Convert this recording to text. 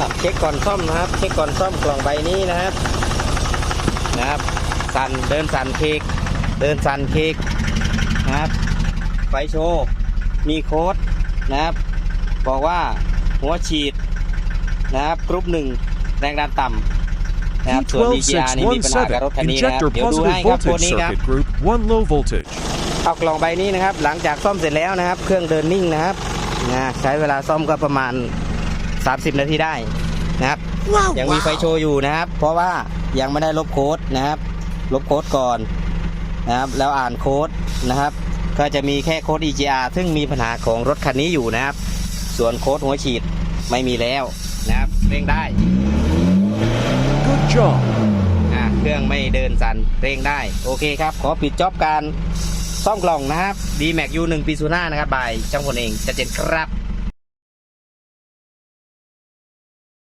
อะเช็คก่อนซ่อมนะครับ เช็คก่อนซ่อมกล่องใบนี้นะครับนะครับ สั่นเดินสั่นเค้กเดินสั่นเค้กนะครับ ไฟโชว์มีโค้ดนะครับ บอกว่าหัวฉีดนะครับกรุ๊ปหนึ่งแรงดันต่ำนะครับส่วน EGR นี่มีปัญหากับรถคันนี้นะครับ Injector เดี๋ยวดูให้ positive ครับตัว voltage นี้ครับ circuit group 1 low voltage. เอากล่องใบนี้นะครับ หลังจากซ่อมเสร็จแล้วนะครับ เครื่องเดินนิ่งนะครับนะใช้เวลาซ่อมก็ประมาณ 30 นาทีได้นะครับ ยังมีไฟโชว์อยู่นะครับ เพราะว่ายังไม่ได้ลบโค้ดนะครับ ลบโค้ดก่อนนะครับ แล้วอ่านโค้ดนะครับ ก็จะมีแค่โค้ด EGR ซึ่งมีปัญหาของรถคันนี้อยู่นะครับ ส่วนโค้ดหัวฉีดไม่มีแล้วนะครับเร่งได้ Good job. อะเครื่องไม่เดินสันเร่งได้ โอเคครับ ขอปิดจ็อบการซ่อมกล่องนะครับ d m a x U1 ปีซูน่านะครับบายช่างพลเองจะเจ็ดครับ